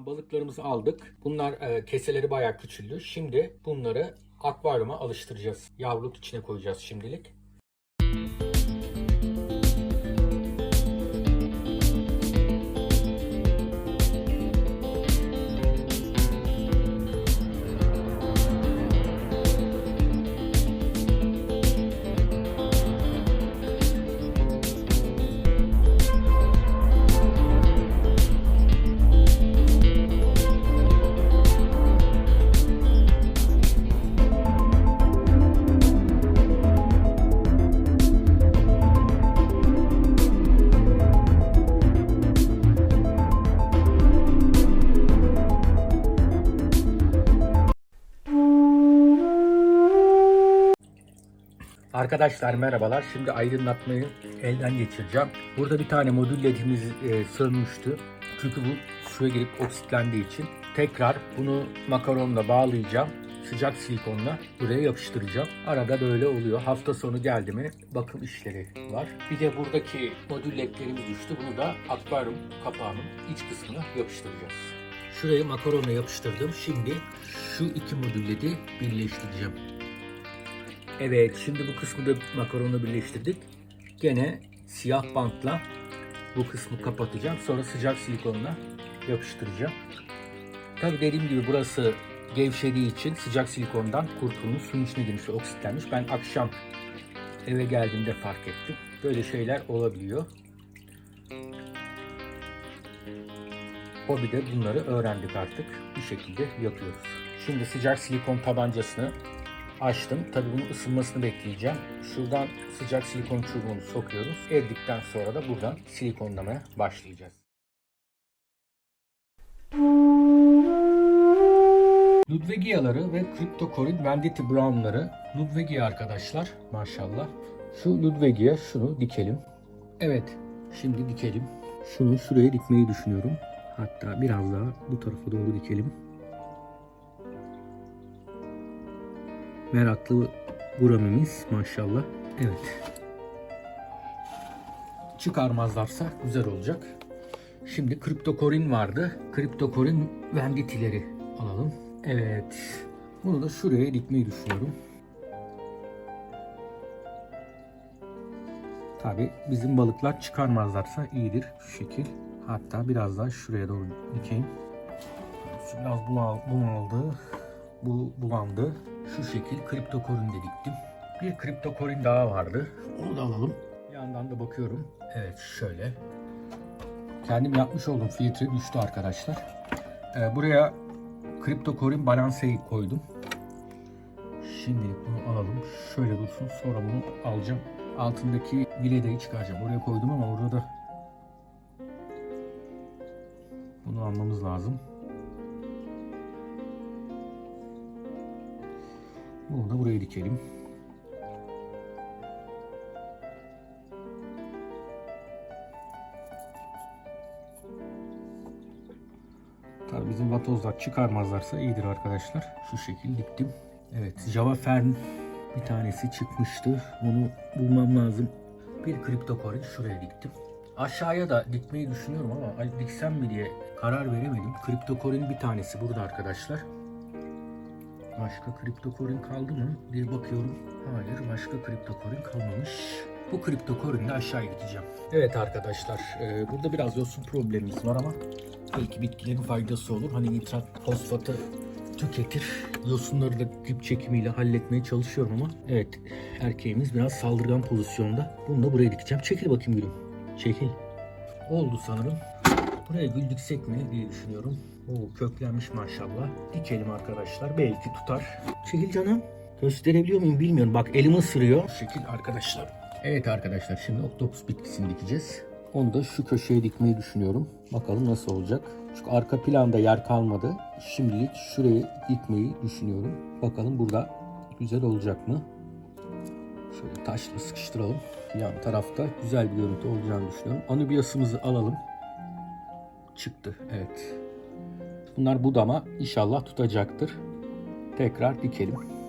Tamam balıklarımızı aldık. Bunlar e, keseleri bayağı küçüldü. Şimdi bunları akvaryuma alıştıracağız. Yavruluk içine koyacağız şimdilik. Arkadaşlar merhabalar. Şimdi aydınlatmayı elden geçireceğim. Burada bir tane modül ledimiz e, sönmüştü. Çünkü bu suya girip oksitlendiği için tekrar bunu makaronla bağlayacağım. Sıcak silikonla buraya yapıştıracağım. Arada böyle oluyor. Hafta sonu geldi mi bakım işleri var. Bir de buradaki modül ledlerimiz düştü. Bunu da akvaryum kapağının iç kısmına yapıştıracağız. Şurayı makaronla yapıştırdım. Şimdi şu iki modül ledi birleştireceğim. Evet, şimdi bu kısmı da makaronla birleştirdik. Gene siyah bantla bu kısmı kapatacağım. Sonra sıcak silikonla yapıştıracağım. Tabi dediğim gibi burası gevşediği için sıcak silikondan kurtulmuş, suyun içine girmiş, oksitlenmiş. Ben akşam eve geldiğimde fark ettim. Böyle şeyler olabiliyor. Hobide bunları öğrendik artık. Bu şekilde yapıyoruz. Şimdi sıcak silikon tabancasını açtım. Tabii bunun ısınmasını bekleyeceğim. Şuradan sıcak silikon çubuğunu sokuyoruz. Erdikten sonra da buradan silikonlamaya başlayacağız. Ludwigia'ları ve Cryptocorin Venditti Brown'ları Ludwigia arkadaşlar maşallah. Şu Ludwigia şunu dikelim. Evet şimdi dikelim. Şunu şuraya dikmeyi düşünüyorum. Hatta biraz daha bu tarafa doğru dikelim. Meraklı guramimiz maşallah. Evet. Çıkarmazlarsa güzel olacak. Şimdi kriptokorin vardı. Kriptokorin venditileri alalım. Evet. Bunu da şuraya dikmeyi düşünüyorum. Tabi bizim balıklar çıkarmazlarsa iyidir şu şekil. Hatta biraz daha şuraya doğru dikeyim. Biraz bunal, bunaldı. Bu bulandı. Şu şekil kriptokorin de diktim. Bir kriptokorin daha vardı. Onu da alalım. Bir yandan da bakıyorum. Evet şöyle. Kendim yapmış olduğum filtre düştü arkadaşlar. Ee, buraya kriptokorin balanseyi koydum. Şimdi bunu alalım. Şöyle dursun. Sonra bunu alacağım. Altındaki viledeyi çıkaracağım. Oraya koydum ama orada da bunu almamız lazım. Bunu da buraya dikelim. Tabii bizim vatozlar çıkarmazlarsa iyidir arkadaşlar. Şu şekil diktim. Evet Java Fern bir tanesi çıkmıştı. Onu bulmam lazım. Bir kriptokorin şuraya diktim. Aşağıya da dikmeyi düşünüyorum ama diksem mi diye karar veremedim. Kriptokorin bir tanesi burada arkadaşlar. Başka kriptokorin kaldı mı diye bakıyorum. Hayır başka kriptokorin kalmamış. Bu kriptokorini de aşağıya dikeceğim. Evet arkadaşlar e, burada biraz yosun problemimiz var ama belki bitkilerin faydası olur. Hani nitrat fosfatı tüketir. Yosunları da dip çekimiyle halletmeye çalışıyorum ama evet erkeğimiz biraz saldırgan pozisyonda. Bunu da buraya dikeceğim. Çekil bakayım gülüm. Çekil. Oldu sanırım. Buraya gül diksek mi diye düşünüyorum. Oo, köklenmiş maşallah. Dikelim arkadaşlar. Belki tutar. Çekil canım. Gösterebiliyor muyum bilmiyorum. Bak elim ısırıyor. Şekil arkadaşlar. Evet arkadaşlar şimdi oktopus bitkisini dikeceğiz. Onu da şu köşeye dikmeyi düşünüyorum. Bakalım nasıl olacak. Çünkü arka planda yer kalmadı. Şimdilik şuraya dikmeyi düşünüyorum. Bakalım burada güzel olacak mı? Şöyle taşla sıkıştıralım. Yan tarafta güzel bir görüntü olacağını düşünüyorum. Anubiasımızı alalım. Çıktı. Evet. Bunlar budama inşallah tutacaktır. Tekrar dikelim.